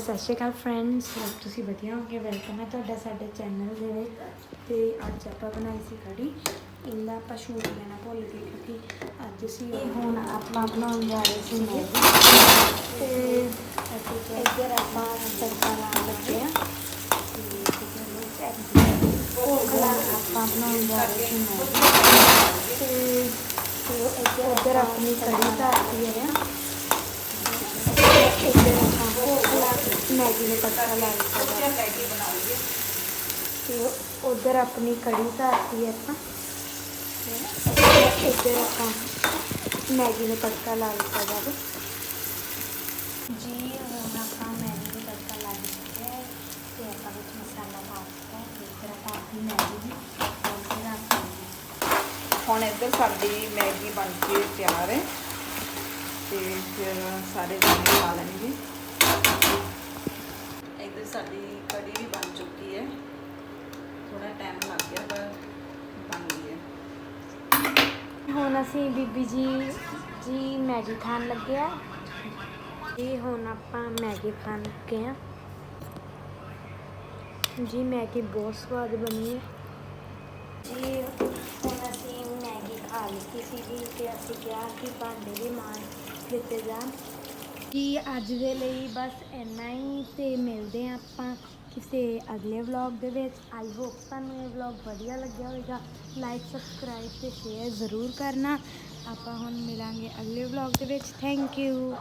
ਸਤਿ ਸ਼੍ਰੀ ਅਕਾਲ friends hop ਤੁਸੀਂ ਵਧੀਆ ਹੋਗੇ ਵੈਲਕਮ ਹੈ ਤੁਹਾਡਾ ਸਾਡੇ ਚੈਨਲ ਦੇ ਵਿੱਚ। ਤੇ ਅੱਜ ਆਪਾਂ ਬਣਾਈ ਸੀ ਕੜੀ। ਇਹਦਾ ਆਪਾਂ ਸ਼ੂਟ ਲੈਣਾ ਭੁੱਲ ਗਏ ਕਿਉਂਕਿ ਅੱਜ ਅਸੀਂ ਹੁਣ ਆਪਾਂ ਬਣਾਉਣ ਜਾ ਰਹੇ ਸੀ ਮੈਗੀ। ਤੇ ਇੱਧਰ ਆਪਾਂ ਤੜਕਾ ਲਾਉਣ ਲੱਗੇ ਆ ਆਪਾਂ ਬਣਾਉਣ ਜਾ ਰਹੇ ਸੀ ਮੈਗੀ। ਤੇ ਇੱਧਰ ਆਪਣੀ ਕੜੀ ਧਰਤੀ ਹੈ ਇੱਧਰ ਆਪਾਂ ਮੈਗੀ ਨੂੰ ਤੜਕਾ ਲਾ ਦਿੱਤਾ ਤੇ ਉਧਰ ਆਪਣੀ ਕੜੀ ਧਰਤੀ ਹੈ ਆਪਾਂ ਤੇ ਇੱਧਰ ਆਪਾਂ ਮੈਗੀ ਨੂੰ ਤੜਕਾ ਲਾ ਦਿੱਤਾ ਜਾਵੇ ਜੀ ਹੁਣ ਆਪਾਂ ਮੈਗੀ ਨੂੰ ਤੜਕਾ ਲਾ ਦਿੱਤਾ ਹੈ ਤੇ ਆਪਾਂ ਵਿੱਚ ਮਸਾਲਾ ਪਾ ਦਿੱਤਾ ਹੈ। ਤੇ ਇੱਧਰ ਆਪਾਂ ਆਪਣੀ ਮੈਗੀ ਨੂੰ ਰੱਖ ਹੁਣ ਇੱਧਰ ਸਾਡੀ ਮੈਗੀ ਬਣ ਕੇ ਤਿਆਰ ਹੈ। ਤੇ ਫਿਰ ਸਾਰੇ ਜਾਣੇ ਖਾ ਲੈਣਗੇ ਇੱਧਰ ਸਾਡੀ ਕੜੀ ਵੀ ਬਣ ਚੁੱਕੀ ਹੈ ਥੋੜਾ ਟਾਈਮ ਲੱਗ ਗਿਆ ਪਰ ਬਣ ਗਈ ਹੈ ਹੁਣ ਅਸੀਂ ਬੀਬੀ ਜੀ ਜੀ ਮੈਗੀ ਖਾਣ ਲੱਗੇ ਆ। ਜੀ ਹੁਣ ਆਪਾਂ ਮੈਗੀ ਖਾਣ ਲੱਗੇ ਆ। ਜੀ ਮੈਗੀ ਬਹੁਤ ਸਵਾਦ ਬਣੀ ਹੈ ਜੀ ਹੁਣ ਅਸੀਂ ਮੈਗੀ ਖਾ ਲਈ ਸੀਗੀ ਤੇ ਅਸੀਂ ਕਿਹਾ ਕਿ ਭਾਂਡੇ ਵੀ ਮਾਰ ਦਿੱਤੇ ਜਾਣ। ਕਿ ਅੱਜ ਦੇ ਲਈ ਬਸ ਇੰਨਾ ਹੀ ਤੇ ਮਿਲਦੇ ਹਾਂ ਆਪਾਂ। ਕਿਸੇ ਅਗਲੇ ਵਲੌਗ ਦੇ ਵਿੱਚ ਆਈ ਹੋਪ ਤੁਹਾਨੂੰ ਇਹ ਵਲੌਗ ਵਧੀਆ ਲੱਗਿਆ ਹੋਵੇਗਾ। ਲਾਈਕ ਸਬਸਕ੍ਰਾਈਬ ਤੇ ਸ਼ੇਅਰ ਜ਼ਰੂਰ ਕਰਨਾ। ਆਪਾਂ ਹੁਣ ਮਿਲਾਂਗੇ ਅਗਲੇ ਵਲੌਗ ਦੇ ਵਿੱਚ। Thank you